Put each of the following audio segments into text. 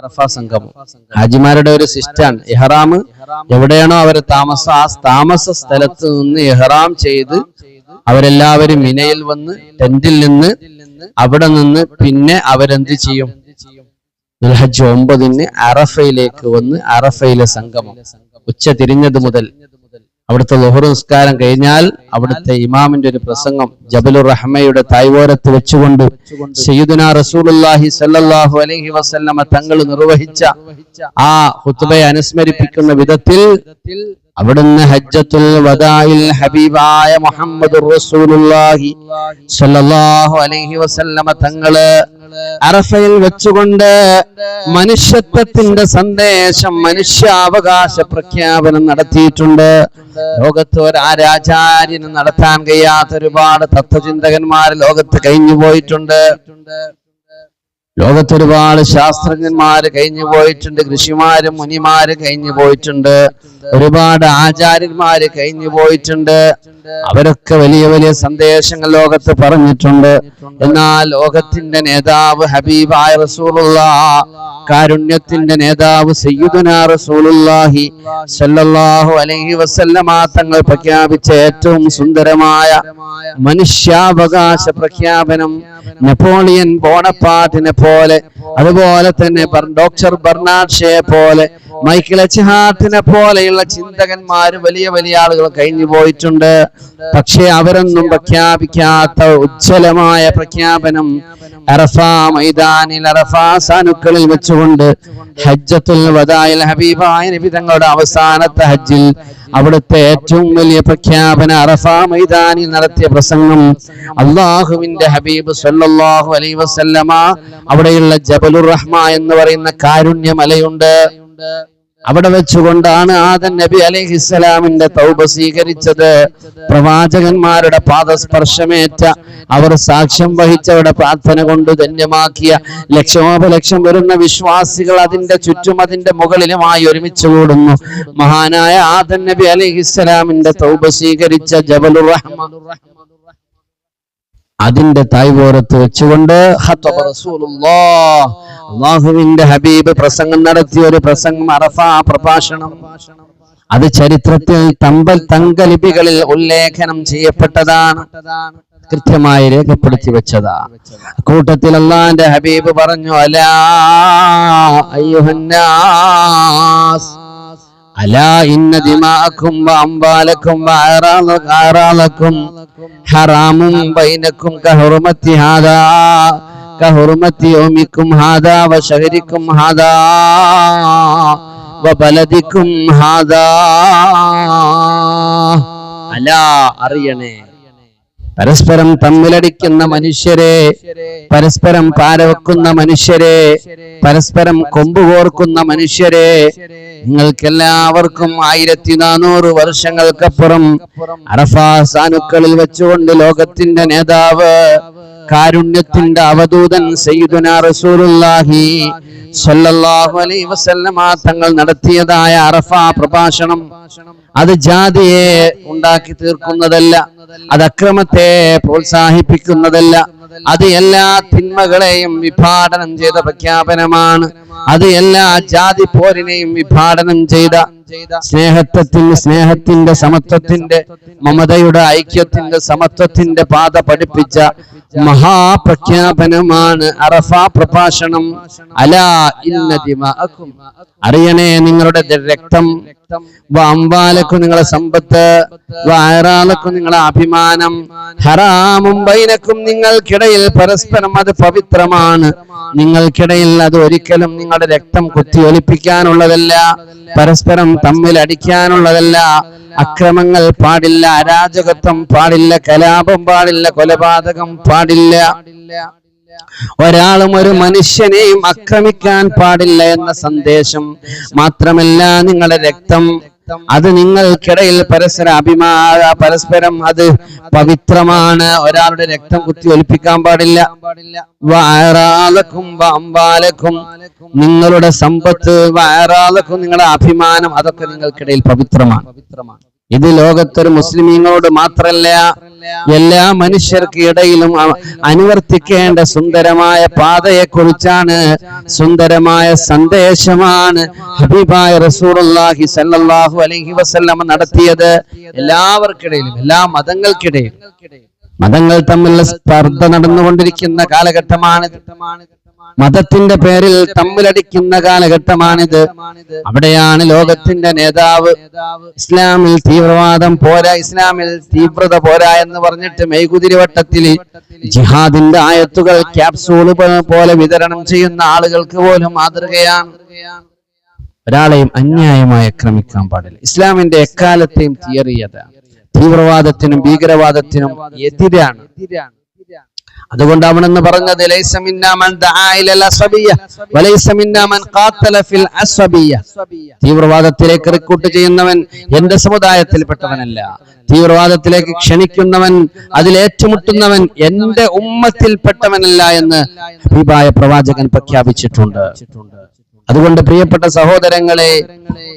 അറഫ സംഗമം ഹാജിമാരുടെ ഒരു സിസ്റ്റാണ് ഇഹ്റാം എവിടെയാണോ അവർ താമസ ആ താമസ സ്ഥലത്ത് നിന്ന് ഇഹ്റാം ചെയ്ത് അവരെല്ലാവരും മിനയിൽ വന്ന് ടെന്റിൽ നിന്ന് അവിടെ നിന്ന് പിന്നെ അവരെന്ത് ചെയ്യും? ദുൽഹജ് ഒമ്പതിന് അറഫയിലേക്ക് വന്ന് അറഫയിലെ സംഗമം. ഉച്ച തിരിഞ്ഞത് മുതൽ അവിടുത്തെ ലോഹർ നിസ്കാരം കഴിഞ്ഞാൽ അവിടുത്തെ ഇമാമിന്റെ ഒരു പ്രസംഗം ജബലുർ റഹ്മയുടെ തായ്വോരത്ത് വെച്ചുകൊണ്ട് സയ്യിദുന റസൂലുള്ളാഹി സല്ലല്ലാഹു അലൈഹി വസല്ലമ തങ്ങൾ നിർവഹിച്ച ആ ഹുത്തുബയെ അനുസ്മരിപ്പിക്കുന്ന വിധത്തിൽ അവിടുന്ന് ഹജ്ജത്തുൽ വദായിൽ ഹബീബായ മുഹമ്മദ് റസൂലുള്ളാഹി സല്ലല്ലാഹു അലൈഹി വസല്ലമ തങ്ങൾ അറഫയിൽ വെച്ചുകൊണ്ട് മനുഷ്യത്വത്തിന്റെ സന്ദേശം മനുഷ്യാവകാശ പ്രഖ്യാപനം നടത്തിയിട്ടുണ്ട്. ലോകത്ത് ഒരു ആരാചാര്യന് നടത്താൻ കഴിയാത്ത ഒരുപാട് തത്വചിന്തകന്മാർ ലോകത്ത് കഴിഞ്ഞു പോയിട്ടുണ്ട് ലോകത്ത് ഒരുപാട് ശാസ്ത്രജ്ഞന്മാര് കഴിഞ്ഞു പോയിട്ടുണ്ട് കൃഷിമാരും മുനിമാര് കഴിഞ്ഞു പോയിട്ടുണ്ട്. ഒരുപാട് ആചാര്യന്മാര് കഴിഞ്ഞു പോയിട്ടുണ്ട്. അവരൊക്കെ വലിയ വലിയ സന്ദേശങ്ങൾ ലോകത്ത് പറഞ്ഞിട്ടുണ്ട്. എന്നാൽ ലോകത്തിന്റെ നേതാവ് ഹബീബായ റസൂലുള്ള കാരുണ്യത്തിന്റെ നേതാവ് സയ്യിദുന റസൂലുള്ളാഹി സല്ലല്ലാഹു അലൈഹി വസല്ലമ തങ്ങൾ പ്രഖ്യാപിച്ച ഏറ്റവും സുന്ദരമായ മനുഷ്യാവകാശ പ്രഖ്യാപനം നെപ്പോളിയൻ ബോണപ്പാട്ടിനെ പോലെ അതുപോലെ തന്നെ ഡോക്ടർ ബർണാഷയെ പോലെ മൈക്കിൾ എച്ച് ഹാർട്ടിനെ പോലെയുള്ള ചിന്തകന്മാർ വലിയ വലിയ ആളുകൾ കഴിഞ്ഞു പോയിട്ടുണ്ട്. പക്ഷെ അവരൊന്നും പ്രഖ്യാപിക്കാത്ത ഉജ്ജ്വലമായ പ്രഖ്യാപനം അറഫ മൈതാനിൽ അറഫ സാനുക്കളിൽ വെച്ചുകൊണ്ട് ഹജ്ജത്തുൽ വദായിൽ ഹബീബായ നബി തങ്ങളുടെ അവസാനത്തെ ഹജ്ജിൽ അവിടുത്തെ ഏറ്റവും വലിയ പ്രഖ്യാപന അറഫ മൈതാനിൽ നടത്തിയ പ്രസംഗം അള്ളാഹുവിന്റെ ഹബീബ് സല്ലല്ലാഹു അലൈഹി വസല്ലമ അവിടെയുള്ള ജബലുർ റഹ്മ എന്ന് പറയുന്ന കാരുണ്യമലയുണ്ട്. അവിടെ വെച്ചുകൊണ്ടാണ് ആദൻ നബി അലൈഹിസ്സലാമിന്റെ തൗബ സ്വീകരിച്ചത്. പ്രവാചകന്മാരുടെ പാദസ്പർശമേറ്റ അവർ സാക്ഷ്യം വഹിച്ചവരുടെ പ്രാർത്ഥന കൊണ്ട് ധന്യമാക്കിയ ലക്ഷോപലക്ഷം വരുന്ന വിശ്വാസികൾ അതിന്റെ ചുറ്റും അതിന്റെ മുകളിലുമായി ഒരുമിച്ച് കൂടുന്നു. മഹാനായ ആദൻ നബി അലൈഹിസ്സലാമിന്റെ തൗബ സ്വീകരിച്ച ജബലുർ റഹ്മ അതിന്റെ തായ്പോരത്ത് വെച്ചുകൊണ്ട് അള്ളാഹുവിന്റെ ഹബീബ് പ്രസംഗം നടത്തിയ ഒരു പ്രസംഗം അറഫ പ്രഭാഷണം. അത് ചരിത്രത്തിൽ തമ്പൽ തങ്കലിപികളിൽ ഉല്ലേഖനം ചെയ്യപ്പെട്ടതാണ്. കൃത്യമായി രേഖപ്പെടുത്തി വെച്ചതാ കൂട്ടത്തിൽ അള്ളാന്റെ ഹബീബ് പറഞ്ഞു അല്ലാ അയ്യുഹന്നാസ്. ألا إن دماءكم وأموالكم وأعراض- أعراضكم حرام بينكم كحرمة هذا كحرمة يومكم هذا وشهركم هذا وبلدكم هذا ألا അറിയണേ പരസ്പരം തമ്മിലടിക്കുന്ന മനുഷ്യരെ പരസ്പരം പാരവെക്കുന്ന മനുഷ്യരെ പരസ്പരം കൊമ്പുകോർക്കുന്ന മനുഷ്യരെ നിങ്ങൾക്കെല്ലാവർക്കും ആയിരത്തി നാനൂറ് വർഷങ്ങൾക്കപ്പുറം അറഫാ സാനുക്കളിൽ വെച്ചുകൊണ്ട് ലോകത്തിന്റെ നേതാവ് കാരുണ്യത്തിന്റെ അവധൂതൻ സയ്യിദുന റസൂലുള്ളാഹി സ്വല്ലല്ലാഹു അലൈഹി തങ്ങൾ നടത്തിയതായ അറഫ പ്രഭാഷണം അത് ജാതിയെ ഉണ്ടാക്കി തീർക്കുന്നതല്ല അത് അക്രമത്തെ പ്രോത്സാഹിപ്പിക്കുന്നതല്ല അത് എല്ലാ തിന്മകളെയും വിഭാടനം ചെയ്ത പ്രഖ്യാപനമാണ് അത് എല്ലാ ജാതി പോരിനെയും വിഭാടനം ചെയ്ത സ്നേഹത്വത്തിന് സ്നേഹത്തിന്റെ സമത്വത്തിന്റെ മമതയുടെ ഐക്യത്തിന്റെ സമത്വത്തിന്റെ പാത പഠിപ്പിച്ച മഹാപ്രഖ്യാപനമാണ് അറഫ പ്രഭാഷണം. അലാ അറിയണേ നിങ്ങളുടെ രക്തം. അമ്പാലക്കും നിങ്ങളെ സമ്പത്ത്. വയറാലക്കും നിങ്ങളെ അഭിമാനം. ഹറാമും ബൈനക്കും നിങ്ങൾക്കിടയിൽ പരസ്പരം അത് പവിത്രമാണ്. നിങ്ങൾക്കിടയിൽ അത് ഒരിക്കലും നിങ്ങളുടെ രക്തം കുത്തിയൊലിപ്പിക്കാനുള്ളതല്ല പരസ്പരം തമ്മിൽ അടിക്കാനുള്ളതല്ല. അക്രമങ്ങൾ പാടില്ല. അരാജകത്വം പാടില്ല. കലാപം പാടില്ല. കൊലപാതകം പാടില്ല. ഒരാളും ഒരു മനുഷ്യനെയും ആക്രമിക്കാൻ പാടില്ല എന്ന സന്ദേശം മാത്രമല്ല നിങ്ങളുടെ രക്തം. അത് നിങ്ങൾക്കിടയിൽ പരസ്പര അഭിമാ പരസ്പരം അത് പവിത്രമാണ്. ഒരാളുടെ രക്തം കുത്തി ഒലിപ്പിക്കാൻ പാടില്ല. വയറാലക്കും അമ്പാലക്കും നിങ്ങളുടെ സമ്പത്ത് വയറാലക്കും നിങ്ങളുടെ അഭിമാനം അതൊക്കെ നിങ്ങൾക്കിടയിൽ പവിത്രമാണ്. പവിത്രമാണ്. ഇത് ലോകത്തൊരു മുസ്ലിമീങ്ങളോട് മാത്രല്ല എല്ലാ മനുഷ്യർക്ക് ഇടയിലും അനുവർത്തിക്കേണ്ട സുന്ദരമായ പാതയെക്കുറിച്ചാണ് സുന്ദരമായ സന്ദേശമാണ് ഹബീബായ റസൂലുള്ളാഹി സല്ലല്ലാഹു അലൈഹി വസല്ലം നടത്തിയത് എല്ലാവർക്കിടയിലും എല്ലാ മതങ്ങൾക്കിടയിലും. മതങ്ങൾ തമ്മിലുള്ള സ്പർദ്ധ നടന്നുകൊണ്ടിരിക്കുന്ന കാലഘട്ടമാണിത്. മതത്തിന്റെ പേരിൽ തമ്മിലടിക്കുന്ന കാലഘട്ടമാണിത്. അവിടെയാണ് ലോകത്തിന്റെ നേതാവ് ഇസ്ലാമിൽ തീവ്രവാദം പോരാ ഇസ്ലാമിൽ തീവ്രത പോരാ എന്ന് പറഞ്ഞിട്ട് മെയ്കുതിരിവട്ടത്തിൽ ജിഹാദിന്റെ ആയത്തുകൾ ക്യാപ്സൂളുകൾ പോലെ വിതരണം ചെയ്യുന്ന ആളുകൾക്ക് പോലും മാതൃകയാണ്. ഒരാളെയും അന്യായമായി ആക്രമിക്കാൻ പാടില്ല. ഇസ്ലാമിന്റെ എക്കാലത്തെയും തിയറി അതാണ് തീവ്രവാദത്തിനും ഭീകരവാദത്തിനും എതിരാണ്. അതുകൊണ്ട് അവനെന്ന് പറഞ്ഞത്. തീവ്രവാദത്തിലേക്ക് റിക്രൂട്ട് ചെയ്യുന്നവൻ എന്റെ സമുദായത്തിൽപ്പെട്ടവനല്ല തീവ്രവാദത്തിലേക്ക് ക്ഷണിക്കുന്നവൻ അതിലേറ്റുമുട്ടുന്നവൻ എന്റെ ഉമ്മത്തിൽപ്പെട്ടവനല്ല എന്ന് ഹബീബായ പ്രവാചകൻ പ്രഖ്യാപിച്ചിട്ടുണ്ട്. അതുകൊണ്ട് പ്രിയപ്പെട്ട സഹോദരങ്ങളെ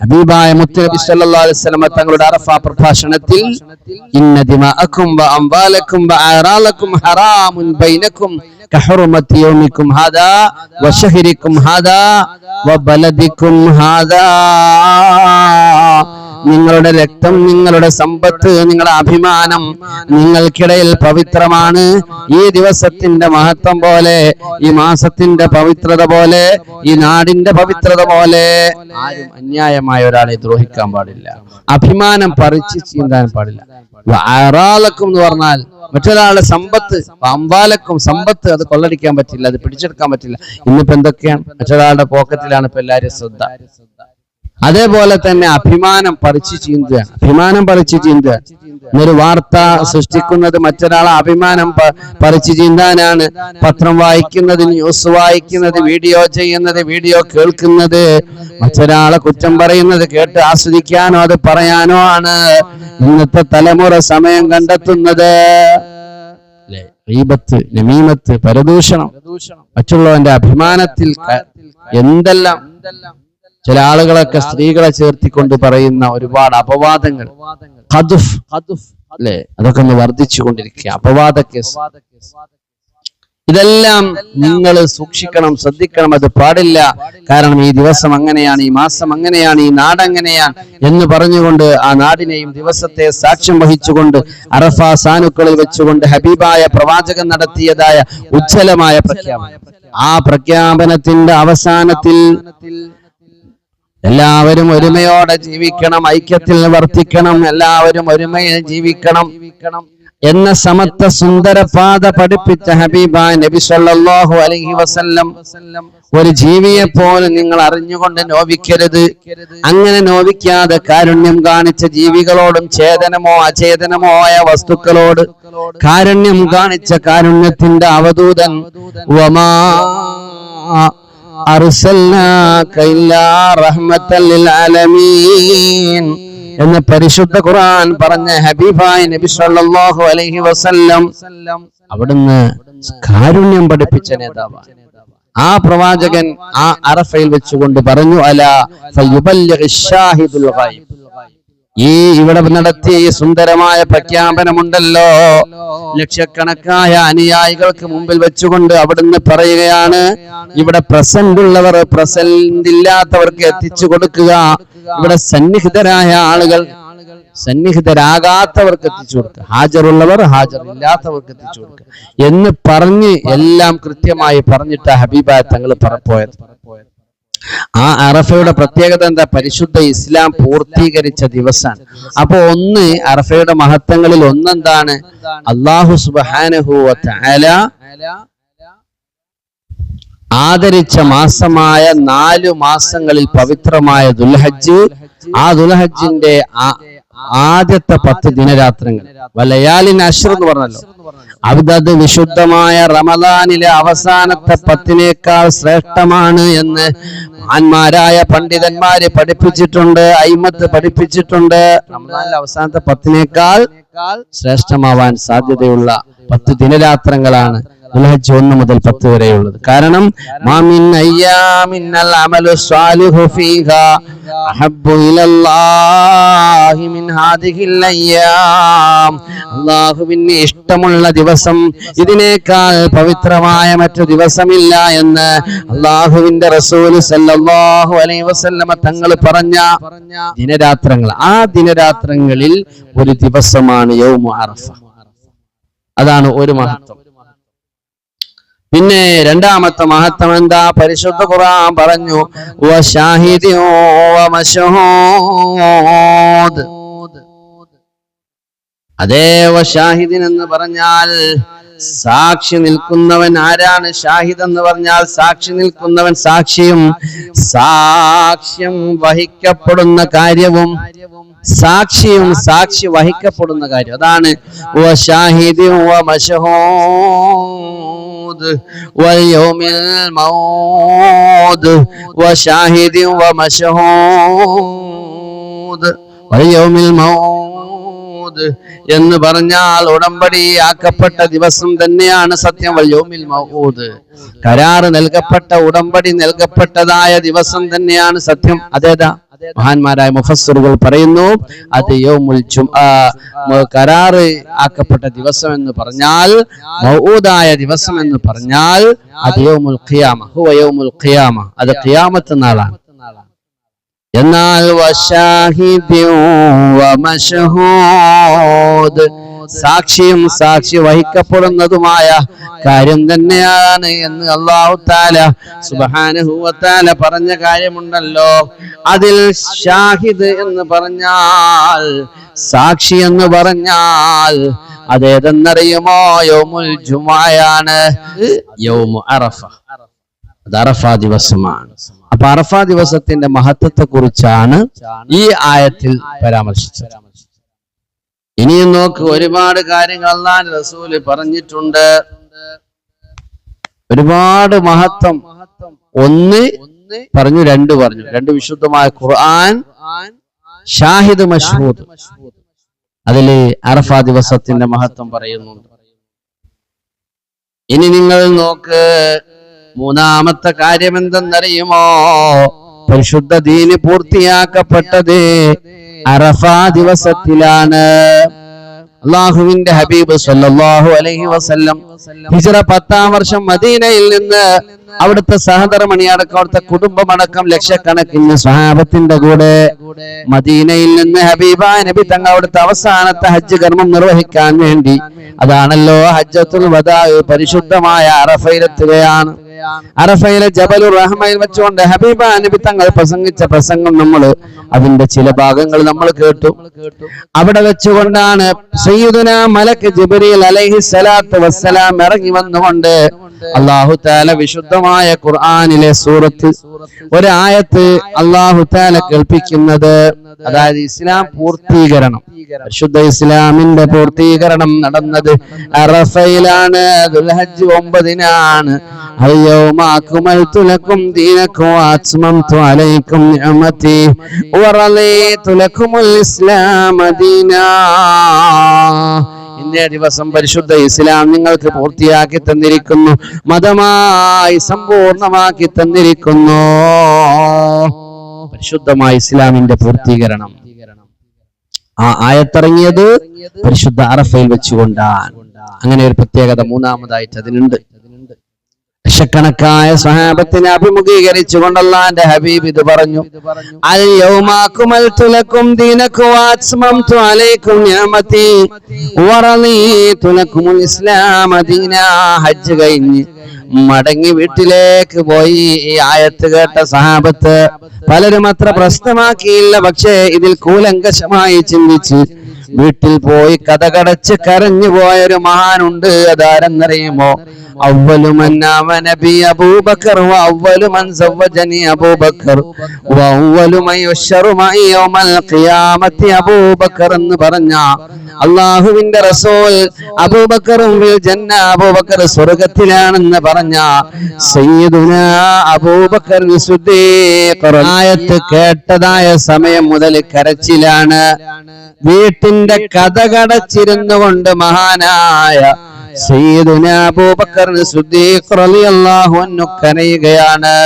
ഹബീബായ മുത്തുനബി സല്ലല്ലാഹു അലൈഹി വസല്ലമ തങ്ങളുടെ അറഫ പ്രഭാഷണത്തിൽ ഇന്ന ദിമാഅക്കും വ അംവാലക്കും വ ആറാലക്കും ഹറാമുൻ ബൈനക്കും കഹുറുമത്തി യൗമിക്കും ഹാദാ വ ശഹരിക്കും ഹാദാ വ ബലദിക്കും ഹാദാ നിങ്ങളുടെ രക്തം നിങ്ങളുടെ സമ്പത്ത് നിങ്ങളുടെ അഭിമാനം നിങ്ങൾക്കിടയിൽ പവിത്രമാണ്. ഈ ദിവസത്തിന്റെ മഹത്വം പോലെ ഈ മാസത്തിന്റെ പവിത്രത പോലെ ഈ നാടിന്റെ പവിത്രത പോലെ ആരും അന്യായമായ ഒരാളെ ദ്രോഹിക്കാൻ പാടില്ല. അഭിമാനം പറിച്ച് ചീന്താൻ പാടില്ല. ആറാളക്കും എന്ന് പറഞ്ഞാൽ മറ്റൊരാളുടെ സമ്പത്ത് അമ്പാലക്കും സമ്പത്ത് അത് കൊള്ളടിക്കാൻ പറ്റില്ല അത് പിടിച്ചെടുക്കാൻ പറ്റില്ല. ഇന്നിപ്പോ എന്തൊക്കെയാണ്? മറ്റൊരാളുടെ പോക്കറ്റിലാണ് ഇപ്പൊ എല്ലാവരും ശ്രദ്ധ. അതേപോലെ തന്നെ അഭിമാനം പറിച്ചു ചീന്തുകയാണ് അഭിമാനം പറിച്ചു ചീന്തുക. ഒരു വാർത്ത സൃഷ്ടിക്കുന്നത് മറ്റൊരാളെ അഭിമാനം പറിച്ച് ചീന്താനാണ്. പത്രം വായിക്കുന്നത് ന്യൂസ് വായിക്കുന്നത് വീഡിയോ ചെയ്യുന്നത് വീഡിയോ കേൾക്കുന്നത് മറ്റൊരാളെ കുറ്റം പറയുന്നത് കേട്ട് ആസ്വദിക്കാനോ അത് പറയാനോ ആണ് ഇന്നത്തെ തലമുറ സമയം കണ്ടെത്തുന്നത്. ല്ലേ? ഗീബത്ത് നമീമത്ത് പരദൂഷണം. മറ്റുള്ളവന്റെ അഭിമാനത്തിൽ എന്തെല്ലാം ചില ആളുകളൊക്കെ സ്ത്രീകളെ ചേർത്തിക്കൊണ്ട് പറയുന്ന ഒരുപാട് അപവാദങ്ങൾ. അല്ലേ? അതൊക്കെ ഒന്ന് വർദ്ധിച്ചു കൊണ്ടിരിക്കുക അപവാദ കേസ്. ഇതെല്ലാം നിങ്ങൾ സൂക്ഷിക്കണം ശ്രദ്ധിക്കണം. അത് പാടില്ല. കാരണം ഈ ദിവസം അങ്ങനെയാണ് ഈ മാസം അങ്ങനെയാണ് ഈ നാട് അങ്ങനെയാണ് എന്ന് പറഞ്ഞുകൊണ്ട് ആ നാടിനെയും ദിവസത്തെ സാക്ഷ്യം വഹിച്ചുകൊണ്ട് അറഫ സാനുക്കളിൽ വെച്ചുകൊണ്ട് ഹബീബായ പ്രവാചകൻ നടത്തിയതായ ഉജ്ജ്വലമായ പ്രഖ്യാപനം. ആ പ്രഖ്യാപനത്തിന്റെ അവസാനത്തിൽ എല്ലാവരും ഒരുമയോടെ ജീവിക്കണം ഐക്യത്തിൽ വർത്തിക്കണം എല്ലാവരും ഒരുമയിൽ ജീവിക്കണം എന്ന സമത്വ സുന്ദര പാത പഠിപ്പിച്ച ഹബീബ നബി സല്ലല്ലാഹു അലൈഹി വസല്ലം. ഒരു ജീവിയെ പോലെ നിങ്ങൾ അറിഞ്ഞുകൊണ്ട് നോവിക്കരുത്. അങ്ങനെ നോവിക്കാതെ കാരുണ്യം കാണിച്ച ജീവികളോടും ചേതനമോ അചേതനമോ ആയ വസ്തുക്കളോട് കാരുണ്യം കാണിച്ച കാരുണ്യത്തിന്റെ അവധൂതൻ. വമാ എന്ന് പരിശുദ്ധ ഖുർആൻ പറഞ്ഞ ഹബീബായ നബി സല്ലല്ലാഹു അലൈഹി വസല്ലം അവിടുന്ന് കാരുണ്യം പഠിപ്പിച്ച നേതാവാണ്. ആ പ്രവാചകൻ ആ അറഫയിൽ വെച്ചുകൊണ്ട് പറഞ്ഞു അല ഫയുബല്ലിഗ് ഷാഹിദുൽ ഗൈബ്. ഈ ഇവിടെ നടത്തിയ ഈ സുന്ദരമായ പ്രഖ്യാപനമുണ്ടല്ലോ. ലക്ഷക്കണക്കായ അനുയായികൾക്ക് മുമ്പിൽ വെച്ചുകൊണ്ട് അവിടുന്ന് പറയുകയാണ് ഇവിടെ പ്രസന്റ് ഉള്ളവർ പ്രസന്റ് ഇല്ലാത്തവർക്ക് എത്തിച്ചു കൊടുക്കുക. ഇവിടെ സന്നിഹിതരായ ആളുകൾ സന്നിഹിതരാകാത്തവർക്ക് എത്തിച്ചു കൊടുക്കുക. ഹാജറുള്ളവർ ഹാജർ ഇല്ലാത്തവർക്ക് എത്തിച്ചു കൊടുക്കുക. എന്ന് പറഞ്ഞ് എല്ലാം കൃത്യമായി പറഞ്ഞിട്ട് ഹബീബ തങ്ങൾ പറപ്പോയത് ആ അറഫയുടെ പ്രത്യേകത എന്താ? പരിശുദ്ധ ഇസ്ലാം പൂർത്തീകരിച്ച ദിവസമാണ് അപ്പൊ ഒന്ന് അറഫയുടെ മഹത്വങ്ങളിൽ ഒന്നെന്താണ്? അള്ളാഹു സുബാനഹു ആദരിച്ച മാസമായ നാലു മാസങ്ങളിൽ പവിത്രമായ ദുൽഹജ്ജ്. ആ ദുൽഹജ്ജിന്റെ ആദ്യത്തെ പത്ത് ദിനരാത്രങ്ങൾ വലയാലിൻ അഷർ എന്ന് പറഞ്ഞല്ലോ. അവിതത് വിശുദ്ധമായ റമദാനിലെ അവസാനത്തെ പത്തിനേക്കാൾ ശ്രേഷ്ഠമാണ് എന്ന് മഹാന്മാരായ പണ്ഡിതന്മാര് പഠിപ്പിച്ചിട്ടുണ്ട് അയിമത്ത് പഠിപ്പിച്ചിട്ടുണ്ട്. റമദാനിലെ അവസാനത്തെ പത്തിനേക്കാൾ ശ്രേഷ്ഠമാവാൻ സാധ്യതയുള്ള പത്ത് ദിനരാത്രങ്ങളാണ്. ദുൽഹജ്ജ് ഒന്ന് മുതൽ പത്ത് വരെയുള്ളത്. കാരണം മാമിൻ അമലു അഹബ്ബു മിൻ ഹാദിഹിൽ ഇഷ്ടമുള്ള ദിവസം ഇതിനേക്കാൾ പവിത്രമായ മറ്റു ദിവസമില്ല എന്ന് അള്ളാഹുവിന്റെ റസൂൽ സല്ലല്ലാഹു അലൈഹി വസല്ലമ തങ്ങൾ പറഞ്ഞ ദിനരാത്രങ്ങൾ. ആ ദിനരാത്രങ്ങളിൽ ഒരു ദിവസമാണ് യൗമു അറഫ. അതാണ് ഒരു മഹത്വം. പിന്നെ രണ്ടാമത്തെ മഹത്വം എന്താ പരിശുദ്ധ ഖുറാൻ പറഞ്ഞു അതേ വഷാഹിദിൻ എന്ന് പറഞ്ഞാൽ സാക്ഷി നിൽക്കുന്നവൻ ആരാണ്? ഷാഹിദ് എന്ന് പറഞ്ഞാൽ സാക്ഷി നിൽക്കുന്നവൻ സാക്ഷിയും സാക്ഷ്യം വഹിക്കപ്പെടുന്ന കാര്യവും സാക്ഷിയും സാക്ഷി വഹിക്കപ്പെടുന്ന കാര്യം. അതാണ് വശാഹിദി വമശഹൂദ് واليوم الموعود وشاهد ومشهود واليوم الموعود എന്ന് പറഞ്ഞാൽ ഉടമ്പടി ആക്കപ്പെട്ട ദിവസം തന്നെയാണ് സത്യം. വല്യോമിൽ മൗദ് കരാറ് നൽകപ്പെട്ട ഉടമ്പടി നൽകപ്പെട്ടതായ ദിവസം തന്നെയാണ് സത്യം. അതേതാ? മഹാന്മാരായ മുഫസ്സറുകൾ പറയുന്നു അത് യൗമുൽ കരാറ് ആക്കപ്പെട്ട ദിവസം എന്ന് പറഞ്ഞാൽ മൗഊദായ ദിവസം എന്ന് പറഞ്ഞാൽ അത് യൗമുൽ ഖിയാമ ഹുവ യൗമുൽ ഖിയാമ അത് ഖിയാമത്ത് നാളാണ്. എന്നാൽ വശാഹിദ്യും വമശഹൂദ് സാക്ഷിയും സാക്ഷി വഹിക്കപ്പെടുന്നതുമായ കാര്യം തന്നെയാണ് എന്ന് അള്ളാഹു താല സുബാനുഹൂവത്താല പറഞ്ഞ കാര്യമുണ്ടല്ലോ. അതിൽ ഷാഹിദ് എന്ന് പറഞ്ഞാൽ സാക്ഷി എന്ന് പറഞ്ഞാൽ അതേതെന്നറിയുമോ? യൗമുൽ ജുമായാണ്. യൗമു അറഫ. അത് അറഫ ദിവസമാണ്. അപ്പൊ അറഫ ദിവസത്തിന്റെ മഹത്വത്തെ കുറിച്ചാണ് ഈ ആയത്തിൽ പരാമർശിച്ചത്. ഇനിയും നോക്ക് ഒരുപാട് കാര്യങ്ങൾ അള്ളാൻ റസൂൽ പറഞ്ഞിട്ടുണ്ട്. ഒരുപാട് മഹത്വം. ഒന്ന് പറഞ്ഞു രണ്ട് പറഞ്ഞു. രണ്ട് വിശുദ്ധമായ ഖുർആൻ ഷാഹിദ് മഷ്ഹൂദ്. അതിൽ അറഫ ദിവസത്തിന്റെ മഹത്വം പറയുന്നുണ്ട്. ഇനി നിങ്ങൾ നോക്ക് മൂന്നാമത്തെ കാര്യം എന്തെന്നറിയുമോ? പരിശുദ്ധ ദീന് പൂർത്തിയാക്കപ്പെട്ടത് അറഫ ദിവസത്തിലാണ്. അള്ളാഹുവിന്റെ ഹബീബ് സല്ലല്ലാഹു അലൈഹി വസല്ലം ഹിജറ പത്താം വർഷം മദീനയിൽ നിന്ന് അവിടുത്തെ സഹധർമ്മണി അടക്കം അവിടുത്തെ കുടുംബമടക്കം ലക്ഷക്കണക്കിന് സ്വഹാബത്തിന്റെ കൂടെ മദീനയിൽ നിന്ന് ഹബീബ നബി തങ്ങൾ അവിടുത്തെ അവസാനത്തെ ഹജ്ജ് കർമ്മം നിർവഹിക്കാൻ വേണ്ടി അതാണല്ലോ ഹജ്ജത്തുൽ വദാ പരിശുദ്ധമായ അറഫയിലെത്തുകയാണ്. അറഫയിലെ ജബലു റഹ്മയിൽ വെച്ചുകൊണ്ട് ഹബീബ നബി തങ്ങൾ പ്രസംഗിച്ച പ്രസംഗം നമ്മൾ അതിന്റെ ചില ഭാഗങ്ങൾ നമ്മൾ കേട്ടു. അവിടെ വെച്ചുകൊണ്ടാണ് സയ്യിദുന മലക്ക് ജിബ്രീൽ അലൈഹി സ്വലാത്തു വസ്സലാം ഇറങ്ങി വന്നുകൊണ്ട് അള്ളാഹു താല വിശുദ്ധമായ ഖുർആനിലെ സൂറത്ത് ഒരു ആയത്ത് അള്ളാഹു താല കേൾപ്പിക്കുന്നത് അതായത് ഇസ്ലാം പൂർത്തീകരണം പരിശുദ്ധ ഇസ്ലാമിന്റെ പൂർത്തീകരണം നടന്നത് അറഫയിലാണ് ദുൽഹജ്ജ് ഒമ്പതിനാണ് اليوم أكملت لكم دينكم وأتممت عليكم نعمتي ورضيت لكم الإسلام دينا ഇന്നേ ദിവസം പരിശുദ്ധ ഇസ്ലാം നിങ്ങൾക്ക് പൂർത്തിയാക്കി തന്നിരിക്കുന്നു. മതമായി സമ്പൂർണമാക്കി തന്നിരിക്കുന്നു. പരിശുദ്ധമായ ഇസ്ലാമിന്റെ പൂർത്തീകരണം. ആ ആയത്തിറങ്ങിയത് പരിശുദ്ധ അറഫയിൽ വെച്ചുകൊണ്ടാണ്. അങ്ങനെ ഒരു പ്രത്യേകത മൂന്നാമതായിട്ട് അതിനുണ്ട്. ലക്ഷക്കണക്കായ സ്വഹാബത്തിനെ അഭിമുഖീകരിച്ചുകൊണ്ട് കൊണ്ടല്ലാന്റെ ഹബീബ് ഇത് പറഞ്ഞു. ഹജ്ജ് കഴിഞ്ഞ് മടങ്ങി വീട്ടിലേക്ക് പോയി ഈ ആയത്ത് കേട്ട സഹാബത്ത് പലരും അത്ര പ്രശ്നമാക്കിയില്ല. പക്ഷേ ഇതിൽ കൂലങ്കശമായി ചിന്തിച്ച് വീട്ടിൽ പോയി കഥകടച്ച് കരഞ്ഞു പോയൊരു മഹാനുണ്ട് അതാരെന്നറിയുമോ? എന്ന് അള്ളാഹുവിന്റെ റസോൽ അബൂബക്കറും ജന്ന അബൂബക്കർ സ്വർഗത്തിലാണെന്ന് പറഞ്ഞ അബൂബക്കർ ആയത്ത് കേട്ടതായ സമയം മുതൽ കരച്ചിലാണ്. വീട്ടിൽ കഥ കടച്ചിരുന്നു കൊണ്ട് മഹാനായ സയ്യിദുന അബൂബക്കർ സിദ്ദീഖ് റളിയല്ലാഹു അൻഹു കരയുകയാണ്.